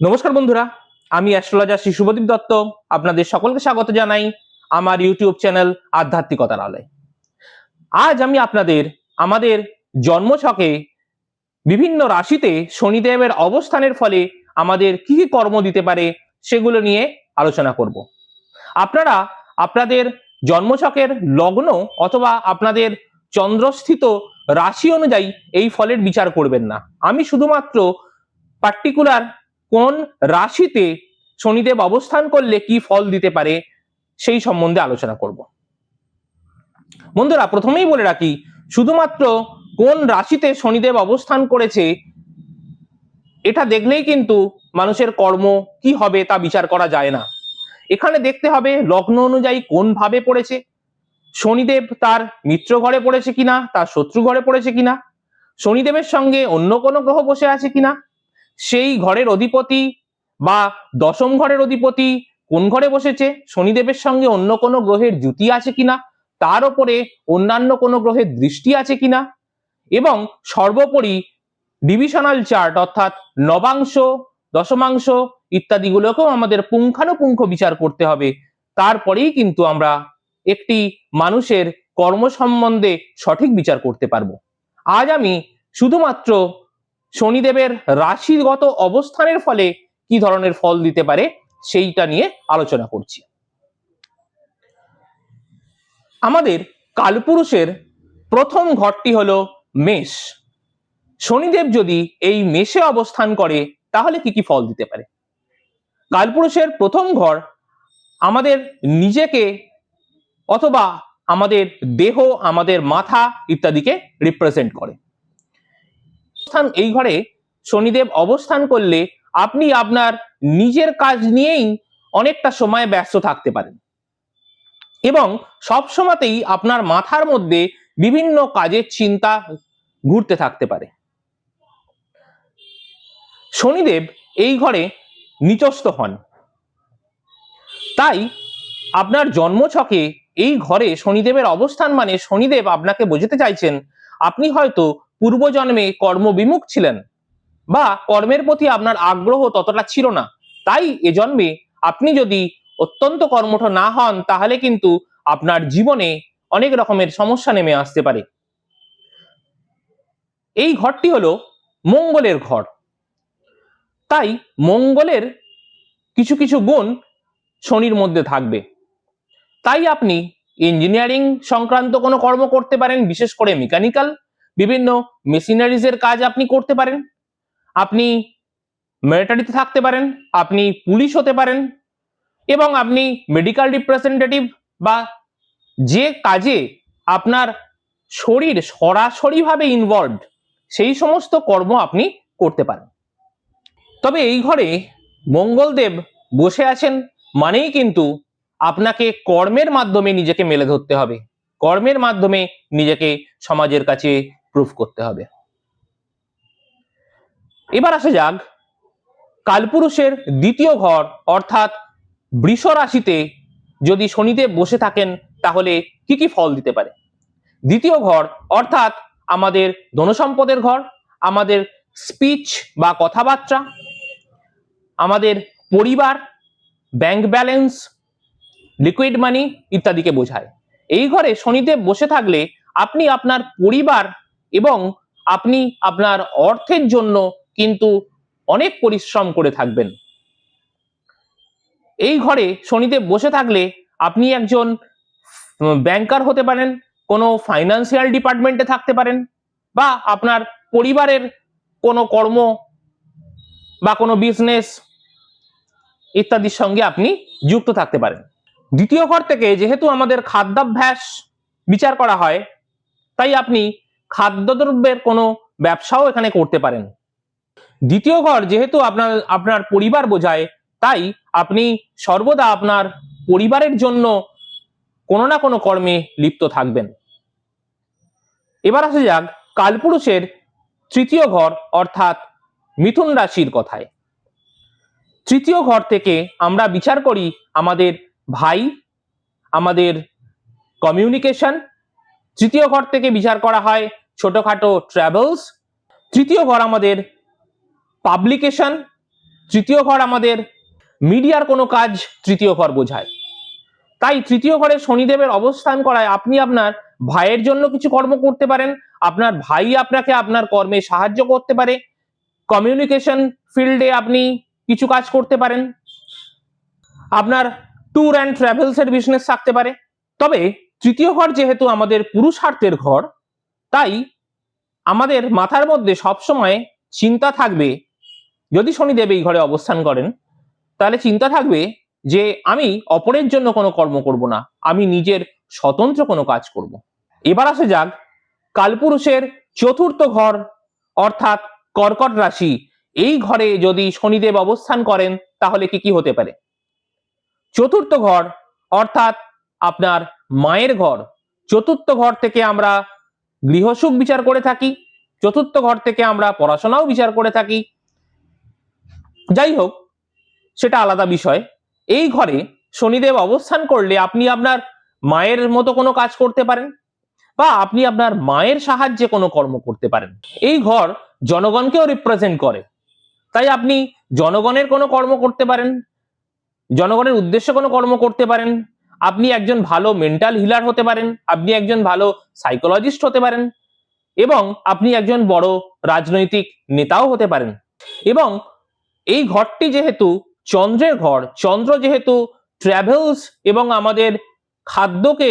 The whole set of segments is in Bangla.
নমস্কার বন্ধুরা, আমি অ্যাস্ট্রোলজার শ্রী শুভদীপ দত্ত। আপনাদের সকলকে স্বাগত জানাই আমার ইউটিউব চ্যানেল আধ্যাত্মিকতার আলোয় আজ আমি আপনাদের, আমাদের জন্মছকে বিভিন্ন রাশিতে শনিদেবের অবস্থানের ফলে আমাদের কি কি কর্ম দিতে পারে সেগুলো নিয়ে আলোচনা করব। আপনারা আপনাদের জন্মছকের লগ্ন অথবা আপনাদের চন্দ্রস্থিত রাশি অনুযায়ী এই ফলের বিচার করবেন না। আমি শুধুমাত্র পার্টিকুলার কোন রাশিতে শনিদেব অবস্থান করলে কি ফল দিতে পারে সেই সম্বন্ধে আলোচনা করব। বন্ধুরা, প্রথমেই বলে রাখি, শুধুমাত্র কোন রাশিতে শনিদেব অবস্থান করেছে, এটা দেখলেই কিন্তু মানুষের কর্ম কি হবে তা বিচার করা যায় না। এখানে দেখতে হবে লগ্ন অনুযায়ী কোন ভাবে পড়েছে, শনিদেব তার মিত্র ঘরে পড়েছে কিনা, তার শত্রু ঘরে পড়েছে কিনা, শনিদেবের সঙ্গে অন্য কোনো গ্রহ বসে আছে কিনা সেই ঘরের অধিপতি বা দশম ঘরের অধিপতি কোন ঘরে বসেছে? শনিদেবের সঙ্গে অন্য কোনো গ্রহের জুতি আছে কিনা? তার ওপরে অন্যান্য কোনো গ্রহের দৃষ্টি আছে কিনা? এবং সর্বোপরি ডিভিশনাল চার্ট অর্থাৎ নবাংশ, দশমাংশ ইত্যাদিগুলোকেও আমাদের পুঙ্খানুপুঙ্খ বিচার করতে হবে। তারপরেই কিন্তু আমরা একটি মানুষের কর্ম সম্বন্ধে সঠিক বিচার করতে পারব। আজ আমি শুধুমাত্র শনিদেবের রাশিগত অবস্থানের ফলে কি ধরনের ফল দিতে পারে সেইটা নিয়ে আলোচনা করছি। আমাদের কালপুরুষের প্রথম ঘরটি হলো মেষ। শনিদেব যদি এই মেষে অবস্থান করে, তাহলে কি কি ফল দিতে পারে? কালপুরুষের প্রথম ঘর আমাদের নিজেকে অথবা আমাদের দেহ, আমাদের মাথা ইত্যাদিকে রিপ্রেজেন্ট করে। অবস্থান এই ঘরে শনিদেব অবস্থান করলে আপনি আপনার নিজের কাজ নিয়েই অনেকটা সময় ব্যস্ত থাকতে পারেন। এবং সব সময়তেই আপনার মাথার মধ্যে বিভিন্ন কাজের চিন্তা ঘুরতে থাকতে পারে। শনিদেব এই ঘরে নিচস্থ হন। তাই আপনার জন্মছকে এই ঘরে শনিদেবের অবস্থান মানে শনিদেব আপনাকে বোঝাতে চাইছেন, আপনি হয়তো পূর্বজন্মে কর্মবিমুখ ছিলেন বা কর্মের প্রতি আপনার আগ্রহ ততটা ছিল না। তাই এ জন্মে আপনি যদি অত্যন্ত কর্মঠ না হন, তাহলে কিন্তু আপনার জীবনে অনেক রকমের সমস্যা নেমে আসতে পারে। এই ঘরটি হলো মঙ্গলের ঘর। তাই মঙ্গলের কিছু কিছু গুণ শনির মধ্যে থাকবে। তাই আপনি ইঞ্জিনিয়ারিং সংক্রান্ত কোনো কর্ম করতে পারেন, বিশেষ করে মেকানিক্যাল বিভিন্ন মেশিনারিজের কাজ আপনি করতে পারেন। আপনি মিলিটারিতে থাকতে পারেন, আপনি পুলিশ হতে পারেন এবং আপনি মেডিকেল রিপ্রেজেন্টেটিভ বা যে কাজে আপনার শরীর সরাসরিভাবে ইনভলভড সেই সমস্ত কর্ম আপনি করতে পারেন। তবে এই ঘরে মঙ্গলদেব বসে আছেন মানেই কিন্তু আপনাকে কর্মের মাধ্যমে নিজেকে মেলে ধরতে হবে। কর্মের মাধ্যমে নিজেকে সমাজের কাছে প্রুফ করতে হবে। এবার আসা যাক, কালপুরুষের দ্বিতীয় ঘর, অর্থাৎ বৃষ রাশিতে যদি শনিদেব বসে থাকেন, তাহলে কি কি ফল দিতে পারে? দ্বিতীয় ঘর, অর্থাৎ আমাদের ধনসম্পদের ঘর, আমাদের স্পিচ বা কথাবার্তা, আমাদের পরিবার ব্যাংক ব্যালেন্স লিকুইড মানি ইত্যাদিকে বোঝায়। এই ঘরে শনিদেব বসে থাকলে আপনি আপনার পরিবার এবং আপনি আপনার অর্থের জন্য কিন্তু অনেক পরিশ্রম করে থাকবেন। এই ঘরে শনিদেব বসে থাকলে আপনি একজন ব্যাংকার হতে পারেন, কোনো ফাইন্যান্সিয়াল ডিপার্টমেন্টে থাকতে পারেন, বা আপনার পরিবারের কোনো কর্ম বা কোনো বিজনেস ইত্যাদির সঙ্গে আপনি যুক্ত থাকতে পারেন। দ্বিতীয় ঘর থেকে যেহেতু আমাদের খাদ্যাভ্যাস বিচার করা হয়, তাই আপনি খাদ্যদ্রব্যের কোনো ব্যবসাও এখানে করতে পারেন। দ্বিতীয় ঘর, যেহেতু আপনার আপনার পরিবার বোঝায়, তাই আপনি সর্বদা আপনার পরিবারের জন্য কোনো না কোনো কর্মে লিপ্ত থাকবেন। এবার আসা যাক কালপুরুষের তৃতীয় ঘর, অর্থাৎ মিথুন রাশির কথায়। তৃতীয় ঘর থেকে আমরা বিচার করি আমাদের ভাই, আমাদের কমিউনিকেশন তৃতীয় ঘর থেকে বিচার করা হয় ছোটখাটো ট্রাভেলস তৃতীয় ঘর আমাদের পাবলিকেশন তৃতীয় ঘর আমাদের মিডিয়ার কোনো কাজ তৃতীয় ঘর বোঝায়। তাই তৃতীয় ঘরে শনিদেবের অবস্থান করায় আপনি আপনার ভাইয়ের জন্য কিছু কর্ম করতে পারেন, আপনার ভাই আপনাকে আপনার কর্মে সাহায্য করতে পারে কমিউনিকেশন ফিল্ডে আপনি কিছু কাজ করতে পারেন, আপনার ট্যুর অ্যান্ড ট্রাভেলসের বিজনেস থাকতে পারে। তবে তৃতীয় ঘর যেহেতু আমাদের পুরুষার্থের ঘর, তাই আমাদের মাথার মধ্যে সবসময় চিন্তা থাকবে, যদি শনিদেব এই ঘরে অবস্থান করেন, তাহলে চিন্তা থাকবে যে আমি অপরের জন্য কোনো কর্ম করব না, আমি নিজের স্বতন্ত্র কোনো কাজ করব। এবার আসে যাক, কালপুরুষের চতুর্থ ঘর, অর্থাৎ কর্কট রাশি, এই ঘরে যদি শনিদেব অবস্থান করেন, তাহলে কি কি হতে পারে? চতুর্থ ঘর, অর্থাৎ আপনার মায়ের ঘর। চতুর্থ ঘর থেকে আমরা গৃহসুখ বিচার করে থাকি। চতুর্থ ঘর থেকে আমরা পড়াশোনাও বিচার করে থাকি। যাই হোক সেটা আলাদা বিষয়। এই ঘরে শনিদেব অবস্থান করলে আপনি আপনার মায়ের মতো কোনো কাজ করতে পারেন বা আপনি আপনার মায়ের সাহায্যে কোনো কর্ম করতে পারেন। এই ঘর জনগণকেও রিপ্রেজেন্ট করে। তাই আপনি জনগণের কোনো কর্ম করতে পারেন, জনগণের উদ্দেশ্যে কোনো কর্ম করতে পারেন আপনি একজন ভালো মেন্টাল হিলার হতে পারেন, আপনি একজন ভালো সাইকোলজিস্ট হতে পারেন এবং আপনি একজন বড় রাজনৈতিক নেতাও হতে পারেন। এবং এই ঘরটি যেহেতু চন্দ্রের ঘর, চন্দ্র যেহেতু ট্রাভেলস এবং আমাদের খাদ্যকে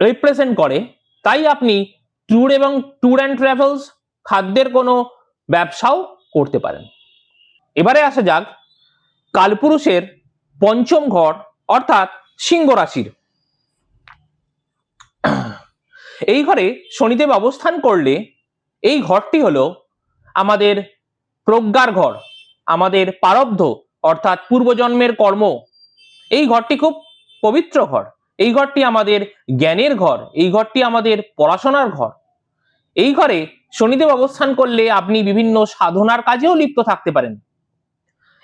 রিপ্রেজেন্ট করে, তাই আপনি ট্যুর এবং ট্যুর অ্যান্ড ট্রাভেলস খাদ্যের কোনো ব্যবসাও করতে পারেন। এবারে আসা যাক, কালপুরুষের পঞ্চম ঘর অর্থাৎ সিংহ রাশির। এই ঘরে শনিদেব অবস্থান করলে এই ঘরটি হলো আমাদের প্রজ্ঞার ঘর, আমাদের পারব্ধ, অর্থাৎ পূর্বজন্মের কর্ম। এই ঘরটি খুব পবিত্র ঘর। এই ঘরটি আমাদের জ্ঞানের ঘর, এই ঘরটি আমাদের পড়াশোনার ঘর। এই ঘরে শনিদেব অবস্থান করলে আপনি বিভিন্ন সাধনার কাজেও লিপ্ত থাকতে পারেন।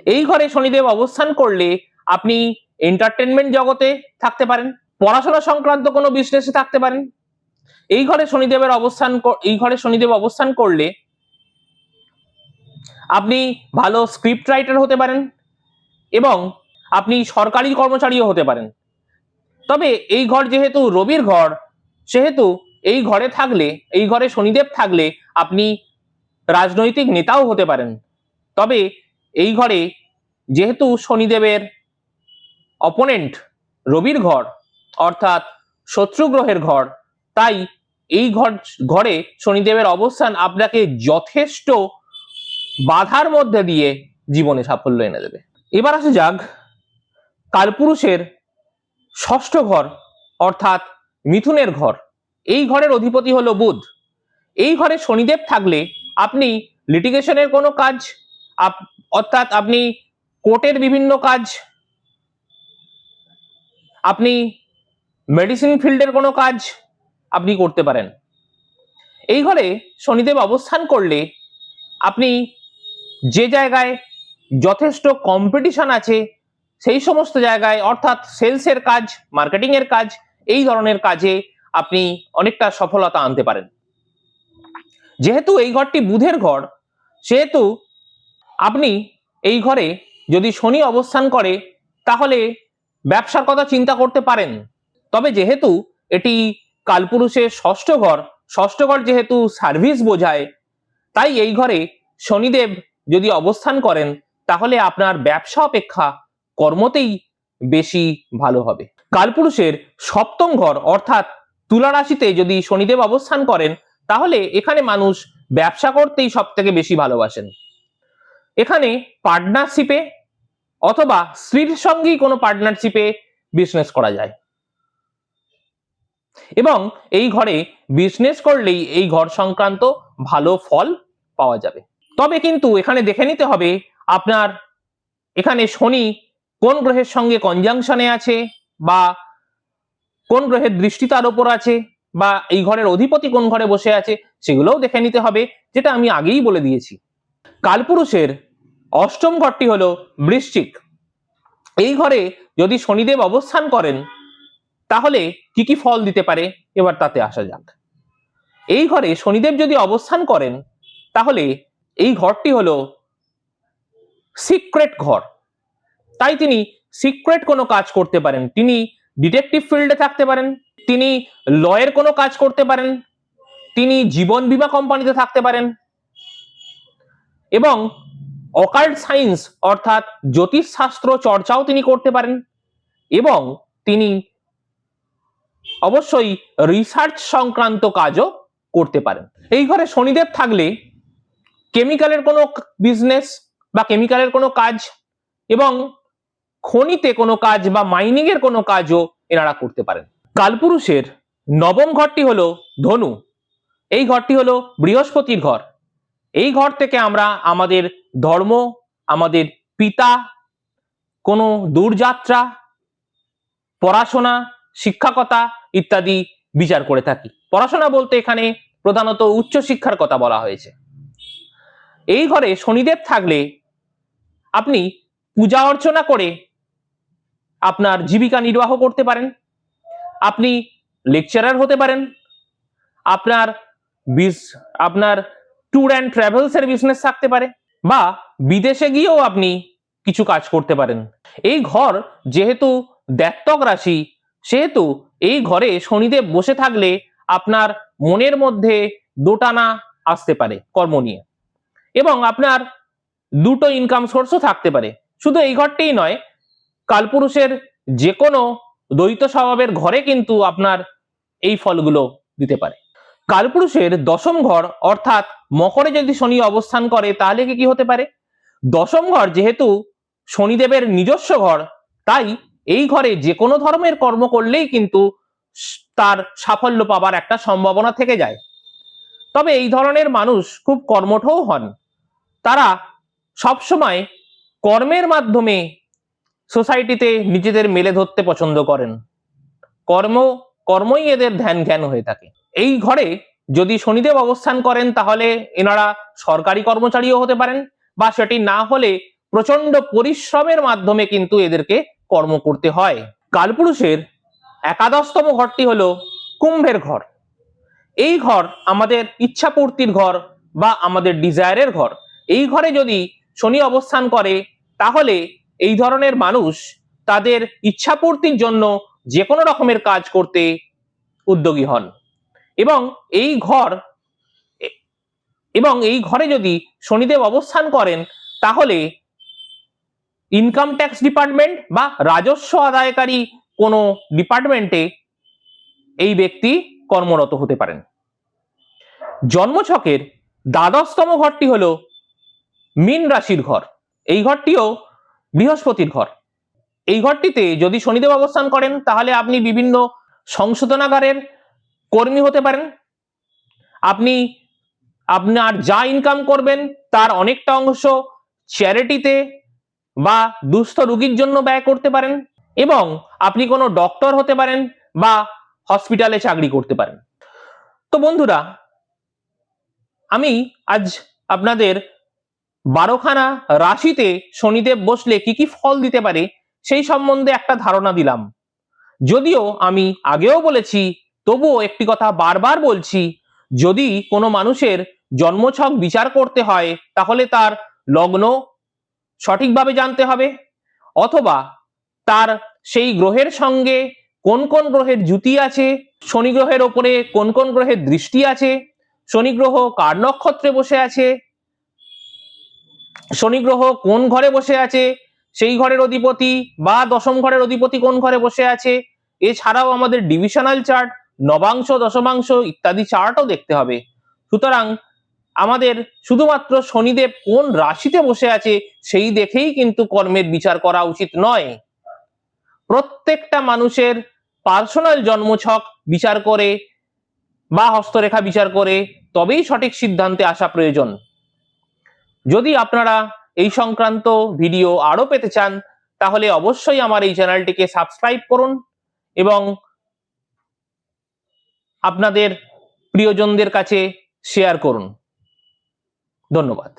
এই ঘরে শনিদেব অবস্থান করলে আপনি এন্টারটেনমেন্ট জগতে থাকতে পারেন, পড়াশোনা সংক্রান্ত কোনো বিজনেসে থাকতে পারেন। এই ঘরে শনিদেবের অবস্থান এই ঘরে শনিদেব অবস্থান করলে আপনি ভালো স্ক্রিপ্ট রাইটার হতে পারেন এবং আপনি সরকারি কর্মচারীও হতে পারেন। তবে এই ঘর যেহেতু রবির ঘর, সেহেতু এই ঘরে থাকলে, এই ঘরে শনিদেব থাকলে আপনি রাজনৈতিক নেতাও হতে পারেন। তবে এই ঘরে যেহেতু শনিদেবের অপোনেন্ট রবির ঘর অর্থাৎ শত্রু গ্রহের ঘর। তাই এই ঘর, ঘরে শনিদেবের অবস্থান আপনাকে যথেষ্ট বাধার মধ্যে দিয়ে জীবনে সাফল্য এনে দেবে। এবার আসে যাক কালপুরুষের ষষ্ঠ ঘর অর্থাৎ মিথুনের ঘর। এই ঘরের অধিপতি হলো বুধ। এই ঘরে শনিদেব থাকলে আপনি লিটিগেশনের কোনো কাজ অর্থাৎ আপনি কোর্টের বিভিন্ন কাজ আপনি মেডিসিন ফিল্ডের কোনো কাজ আপনি করতে পারেন। এই ঘরে শনিদেব অবস্থান করলে আপনি যে জায়গায় যথেষ্ট কম্পিটিশন আছে, সেই সমস্ত জায়গায়, অর্থাৎ সেলসের কাজ মার্কেটিং এর কাজ, এই ধরনের কাজে আপনি অনেকটা সফলতা আনতে পারেন। যেহেতু এই ঘরটি বুধের ঘর, সেহেতু আপনি এই ঘরে যদি শনি অবস্থান করে, তাহলে ব্যবসার কথা চিন্তা করতে পারেন। তবে যেহেতু এটি কালপুরুষের ষষ্ঠ ঘর ষষ্ঠ ঘর যেহেতু সার্ভিস বোঝায়, তাই এই ঘরে শনিদেব যদি অবস্থান করেন, তাহলে আপনার ব্যবসা অপেক্ষা কর্মতেই বেশি ভালো হবে। কালপুরুষের সপ্তম ঘর অর্থাৎ তুলা রাশিতে যদি শনিদেব অবস্থান করেন, তাহলে এখানে মানুষ ব্যবসা করতেই সব থেকে বেশি ভালোবাসেন। এখানে পার্টনারশিপে অথবা স্ত্রীর সঙ্গেই কোনো পার্টনারশিপে বিজনেস করা যায়। এবং এই ঘরে বিজনেস করলেই এই ঘর সংক্রান্ত ভালো ফল পাওয়া যাবে। তবে কিন্তু এখানে দেখে নিতে হবে, আপনার এখানে শনি কোন গ্রহের সঙ্গে কনজাংশনে আছে বা কোন গ্রহের দৃষ্টি তার উপর আছে বা এই ঘরের অধিপতি কোন ঘরে বসে আছে, সেগুলোও দেখে নিতে হবে, যেটা আমি আগেই বলে দিয়েছি। কালপুরুষের অষ্টম ঘরটি হলো বৃশ্চিক। এই ঘরে যদি শনিদেব অবস্থান করেন, তাহলে কি কি ফল দিতে পারে? এবার তাতে আসা যাক। এই ঘরে শনিদেব যদি অবস্থান করেন, তাহলে এই ঘরটি হলো সিক্রেট ঘর। তাই তিনি সিক্রেট কোনো কাজ করতে পারেন। তিনি ডিটেকটিভ ফিল্ডে থাকতে পারেন, তিনি লয়ের কোনো কাজ করতে পারেন, তিনি জীবন বীমা কোম্পানিতে থাকতে পারেন এবং অকাল্ট সায়েন্স অর্থাৎ জ্যোতিষশাস্ত্র চর্চাও তিনি করতে পারেন এবং তিনি অবশ্যই রিসার্চ সংক্রান্ত কাজও করতে পারেন। এই ঘরে শনিদেব থাকলে কেমিক্যালের কোনো বিজনেস বা কেমিক্যালের কোনো কাজ এবং খনিতে কোনো কাজ বা মাইনিং এর কোনো কাজও এনারা করতে পারেন। কালপুরুষের নবম ঘরটি হলো ধনু। এই ঘরটি হলো বৃহস্পতির ঘর। এই ঘর থেকে আমরা আমাদের ধর্ম, আমাদের পিতা, কোনো দূরযাত্রা, পড়াশোনা, শিক্ষাকতা ইত্যাদি বিচার করে থাকি। পড়াশোনা বলতে এখানে প্রধানত উচ্চ শিক্ষার কথা বলা হয়েছে। এই ঘরে শনিদেব থাকলে আপনি পূজা অর্চনা করে আপনার জীবিকা নির্বাহ করতে পারেন। আপনি লেকচারার হতে পারেন। আপনার বিজ আপনার ট্যুর অ্যান্ড ট্রাভেলস এর বিজনেস থাকতে পারে, বা বিদেশে গিয়েও আপনি কিছু কাজ করতে পারেন। এই ঘর যেহেতু দ্যাত্তক রাশি, সেহেতু এই ঘরে শনিদেব বসে থাকলে আপনার মনের মধ্যে দোটানা আসতে পারে কর্ম নিয়ে। এবং আপনার দুটো ইনকাম সোর্সও থাকতে পারে। শুধু এই ঘরটিই নয়, কালপুরুষের যে কোনো দ্বৈত স্বভাবের ঘরে কিন্তু আপনার এই ফলগুলো দিতে পারে। কালপুরুষের দশম ঘর, অর্থাৎ মকরে যদি শনি অবস্থান করে, তাহলে কি হতে পারে? দশম ঘর যেহেতু শনিদেবের নিজস্ব ঘর, তাই এই ঘরে যে কোনো ধর্মের কর্ম করলেই কিন্তু তার সাফল্য পাবার একটা সম্ভাবনা থেকে যায়। তবে এই ধরনের মানুষ খুব কর্মঠও হন। তারা সবসময় কর্মের মাধ্যমে সোসাইটিতে নিজেদের মেলে ধরতে পছন্দ করেন। কর্ম কর্মই এদের ধ্যান জ্ঞান হয়ে থাকে। এই ঘরে যদি শনিদেব অবস্থান করেন, তাহলে এনারা সরকারি কর্মচারীও হতে পারেন বা সেটি না হলে প্রচণ্ড পরিশ্রমের মাধ্যমে কিন্তু এদেরকে কর্ম করতে হয়। কালপুরুষের একাদশতম ঘরটি হলো কুম্ভের ঘর। এই ঘর আমাদের ইচ্ছা পূর্তির ঘর বা আমাদের ডিজায়ারের ঘর। এই ঘরে যদি শনি অবস্থান করে, তাহলে এই ধরনের মানুষ তাদের ইচ্ছা পূর্তির জন্য যে কোনো রকমের কাজ করতে উদ্যোগী হন। এবং এই ঘর, এবং এই ঘরে যদি শনিদেব অবস্থান করেন, তাহলে ইনকাম ট্যাক্স ডিপার্টমেন্ট বা রাজস্ব আদায়কারী কোনো ডিপার্টমেন্টে এই ব্যক্তি কর্মরত হতে পারেন। জন্মছকের দ্বাদশতম ঘরটি হলো মীন রাশির ঘর। এই ঘরটিও বৃহস্পতির ঘর। এই ঘরটিতে যদি শনিদেব অবস্থান করেন, তাহলে আপনি বিভিন্ন সংশোধনাগারের কর্মী হতে পারেন। আপনি আপনার যা ইনকাম করবেন, তার অনেকটা অংশ চ্যারিটিতে বা দুস্থ রোগীর জন্য ব্যয় করতে পারেন এবং আপনি কোনো ডক্টর হতে পারেন বা হসপিটালে চাকরি করতে পারেন। তো বন্ধুরা, আমি আজ আপনাদের বারোখানা রাশিতে শনিদেব বসলে কি কি ফল দিতে পারে সেই সম্বন্ধে একটা ধারণা দিলাম। যদিও আমি আগেও বলেছি, তবুও একটি কথা বারবার বলছি, যদি কোনো মানুষের জন্মছক বিচার করতে হয়, তাহলে তার লগ্ন সঠিকভাবে জানতে হবে, অথবা তার সেই গ্রহের সঙ্গে কোন কোন গ্রহের জুতি আছে, শনি গ্রহের ওপরে কোন কোন গ্রহের দৃষ্টি আছে, শনি গ্রহ কার নক্ষত্রে বসে আছে, শনি গ্রহ কোন ঘরে বসে আছে সেই ঘরের অধিপতি বা দশম ঘরের অধিপতি কোন ঘরে বসে আছে? এছাড়াও আমাদের ডিভিশনাল চার্ট নবাংশ, দশমাংশ ইত্যাদি চার্টও দেখতে হবে। সুতরাং আমাদের শুধুমাত্র শনিদেব কোন রাশিতে বসে আছে সেই দেখেই কিন্তু কর্মের বিচার করা উচিত নয়। প্রত্যেকটা মানুষের পার্সোনাল জন্মছক বিচার করে বা হস্তরেখা বিচার করে, তবেই সঠিক সিদ্ধান্তে আসা প্রয়োজন। যদি আপনারা এই সংক্রান্ত ভিডিও আরও পেতে চান, তাহলে অবশ্যই আমার এই চ্যানেলটিকে সাবস্ক্রাইব করুন এবং আপনাদের প্রিয়জনদের কাছে শেয়ার করুন। ধন্যবাদ।